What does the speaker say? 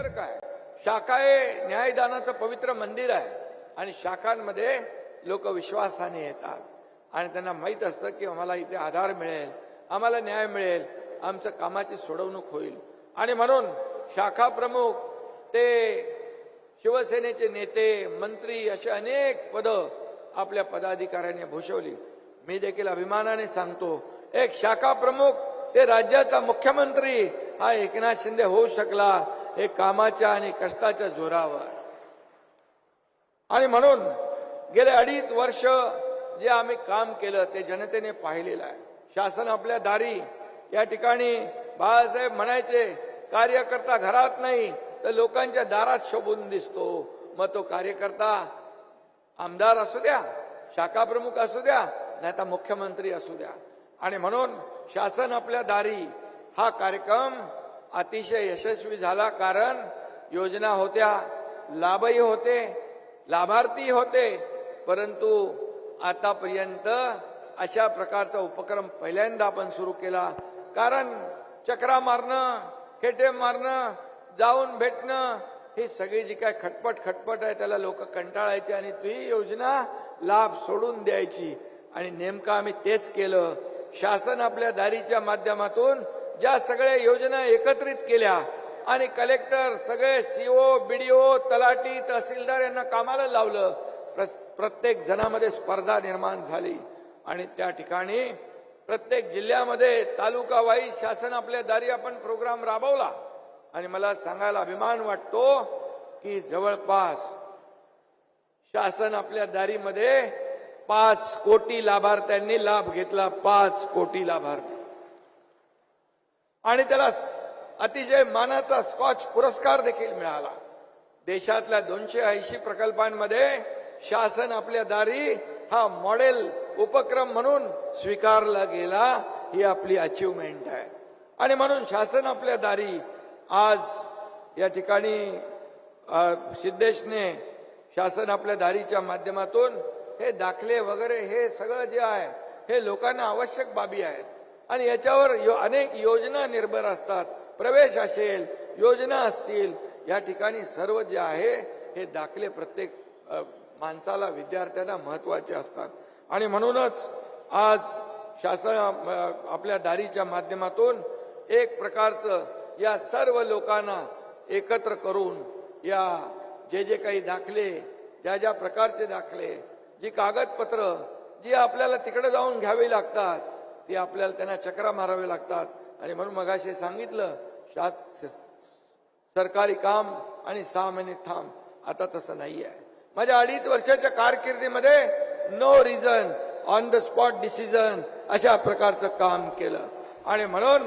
बरं काय शाखा हे न्यायदानाचं पवित्र मंदिर आहे आणि शाखांमध्ये लोक विश्वासाने येतात. आणि त्यांना माहीत असतं की आम्हाला इथे आधार मिळेल आम्हाला न्याय मिळेल आमचं कामाची सोडवणूक होईल. आणि म्हणून शाखा प्रमुख ते शिवसेनेचे नेते मंत्री असे अनेक पदं आपल्या पदाधिकाऱ्यांनी भूषवली. मी देखील अभिमानाने सांगतो एक शाखा प्रमुख ते राज्याचा मुख्यमंत्री हा एकनाथ शिंदे होऊ शकला हे कामाच्या आणि कष्टाच्या जोरावर. आणि म्हणून गेले अडीच वर्ष जे आम्ही काम केलं ते जनतेने पाहिलेलं आहे. शासन आपल्या दारी. या ठिकाणी बाळासाहेब म्हणायचे कार्यकर्ता घरात नाही तर लोकांच्या दारात शोभून दिसतो. मग तो कार्यकर्ता आमदार असू द्या शाखा प्रमुख असू द्या नाही तर मुख्यमंत्री असू द्या. आणि म्हणून शासन आपल्या दारी. हा कार्यक्रम अतिशय यशस्वी झाला कारण योजना होत्या लाभही होते लाभार्थी होते. परंतु आतापर्यंत अशा प्रकारचा उपक्रम पहिल्यांदा आपण सुरू केला. कारण चक्रा मारणं खेटे मारणं जाऊन भेटणं ही सगळी जी काय खटपट खटपट आहे त्याला लोक कंटाळायची आणि ती योजना लाभ सोडून द्यायची. आणि नेमकं आम्ही तेच केलं. शासन आपल्या दारीच्या माध्यमातून ज्या सगळ्या योजना एकत्रित केल्या आणि कलेक्टर सगळे सीओ बीडीओ तलाटी तहसीलदार यांना कामाला लावलं प्रत्येक जणामध्ये स्पर्धा निर्माण झाली. आणि त्या ठिकाणी प्रत्येक जिल्ह्यामध्ये तालुका वाईज शासन आपल्या दारी आपण प्रोग्राम राबवला. आणि मला सांगायला अभिमान वाटतो की जवळपास शासन आपल्या दारीमध्ये पाच कोटी लाभार्थ्यांनी लाभ घेतला पाच कोटी लाभार्थी. आणि त्याला अतिशय मानाचा स्कॉच पुरस्कार देखील मिळाला. देशातल्या दोनशे ऐंशी प्रकल्पांमध्ये शासन आपल्या दारी हा मॉडेल उपक्रम म्हणून स्वीकारला गेला ही आपली अचिव्हमेंट आहे. आणि म्हणून शासन आपल्या दारी आज या ठिकाणी सिद्धेशने शासन आपल्या दारीच्या माध्यमातून हे दाखले वगैरे हे सगळं जे आहे हे लोकांना आवश्यक बाबी आहेत. आणि याच्यावर यो- अनेक योजना निर्भर असतात. प्रवेश असेल योजना असतील या ठिकाणी सर्व जे आहे हे दाखले प्रत्येक माणसाला विद्यार्थ्यांना महत्त्वाचे असतात. आणि म्हणूनच आज शासन आपल्या दारीच्या माध्यमातून एक प्रकारचं या सर्व लोकांना एकत्र करून या जे जे काही दाखले ज्या ज्या प्रकारचे दाखले जी कागदपत्र जी आपल्याला तिकडे जाऊन घ्यावी लागतात ती आपल्याला त्यांना चक्रा मारावे लागतात. आणि म्हणून मगाशी सांगितलं शास सरकारी काम आणि सहा महिने थांब आता तसं नाही आहे माझ्या अडीच वर्षाच्या कारकिर्दीमध्ये no reason on the spot decision अशा प्रकारचं काम केलं. आणि म्हणून